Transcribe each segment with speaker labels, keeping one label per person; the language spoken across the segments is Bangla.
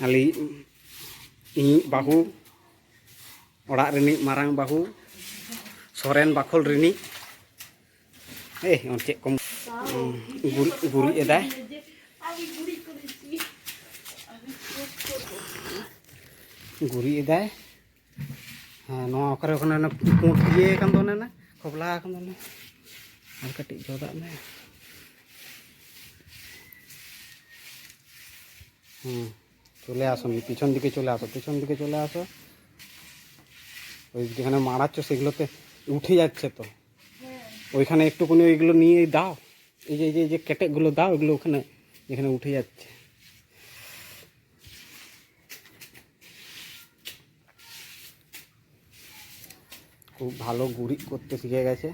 Speaker 1: Ali ini bahu. Orang rini marang bahu. Soren
Speaker 2: bakul rini eh ngecek kom guri
Speaker 1: guri ya dah. Guri ya dah. No akar akar nana kumut kan tuh nana kobra kan tuh nana alkitab jodoh nana হুম চলে আসুন পিছন দিকে চলে আসো পিছন দিকে চলে আসো। ওই যেখানে মারাচ্ছ সেগুলোতে উঠে যাচ্ছে তো। ওইখানে একটুখানি ওইগুলো নিয়ে দাও। এই যে এই যে কেটেগুলো দাও ওইগুলো ওখানে যেখানে উঠে যাচ্ছে। খুব ভালো গুড়ি করতে শিখে গেছে।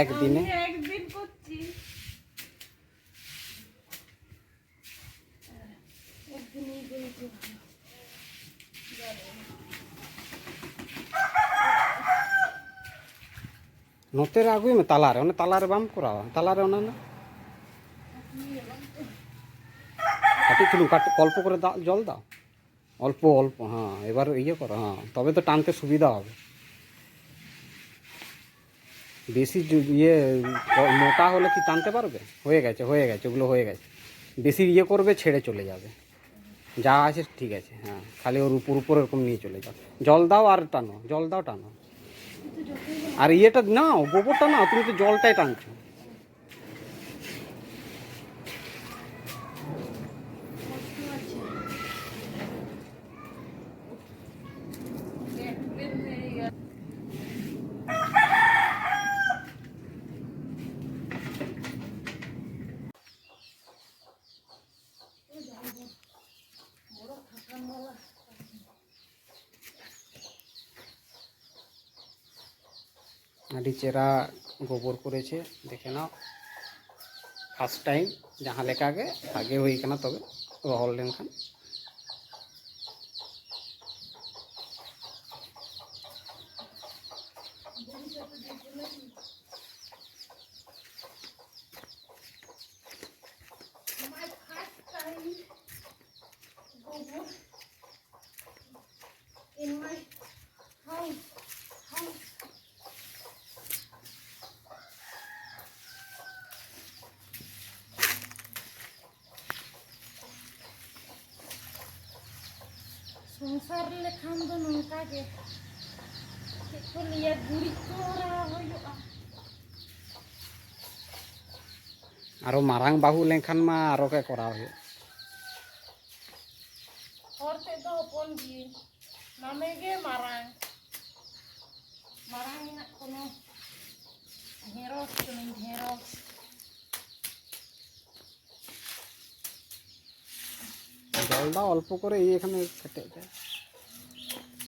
Speaker 1: একদিনে
Speaker 2: আমি একদিন করছি একদিনই করেছি ভালো।
Speaker 1: ᱱᱚᱛᱮ ᱨᱮ ᱟᱹᱜᱩᱭ ᱢᱮ ᱛᱟᱞᱟᱨᱮ ᱚᱱᱮ ᱛᱟᱞᱟᱨᱮ ᱵᱟᱢ ᱠᱚᱨᱟᱣᱟ ᱛᱟᱞᱟᱨᱮ ᱚᱱᱟ ᱚᱱᱟ কাটি চুলুন কাট অল্প করে দাও জল দাও অল্প অল্প হ্যাঁ এবার ইয়ে করো হ্যাঁ তবে তো টানতে সুবিধা হবে বেশি জু- ইয়ে ক- মোটা হলে কি টানতে পারবে হয়ে গেছে হয়ে গেছে ওগুলো হয়ে গেছে বেশি ইয়ে করবে ছেড়ে চলে যাবে যা আছে ঠিক আছে হ্যাঁ। খালি ওর উপর উপর এরকম নিয়ে চলে যাও। জল দাও আর টানো, জল দাও, টানো। আর ইয়েটা নাও গোবরটা নাও তুমি তো জলটাই টানছো। আডি চেরা গোবর করেছে, দেখে নাও ফার্স্ট টাইম যাহা লেখা আগে
Speaker 2: আগে হয়ে কানা তবে, রহল লেনখান Thank you. ᱥᱚᱝᱥᱟᱨ ᱞᱮᱠᱷᱟᱱ ᱫᱚ ᱱᱚᱝᱠᱟ ᱜᱮ ᱪᱮᱫ ᱠᱚ ᱞᱟᱹᱭᱟ ᱜᱩᱨᱤᱡ ᱠᱚ ᱦᱚᱨᱟ ᱦᱩᱭᱩᱜᱼᱟ
Speaker 1: ᱟᱨᱚ ᱢᱟᱨᱟᱝ ᱵᱟᱹᱦᱩ ᱞᱮᱱᱠᱷᱟᱱ ᱢᱟ ᱟᱨᱚ ᱜᱮ ᱠᱚᱨᱟᱣ ᱦᱩᱭᱩᱜᱼᱟ
Speaker 2: ᱦᱚᱲ ᱛᱮᱫ ᱫᱚ ᱦᱚᱯᱚᱱ ᱜᱤᱭᱟᱹᱧ ᱢᱟᱢᱮ ᱜᱮ ᱢᱟᱨᱟᱝ ᱢᱟᱨᱟᱝ ᱢᱮᱱᱟᱜ ᱠᱚᱱᱚ ᱰᱷᱮᱨᱚᱥ ᱠᱟᱹᱱᱟᱹᱧ ᱰᱷᱮᱨᱚᱥ
Speaker 1: জল দাও অল্প করে এখানে কেটে দেয়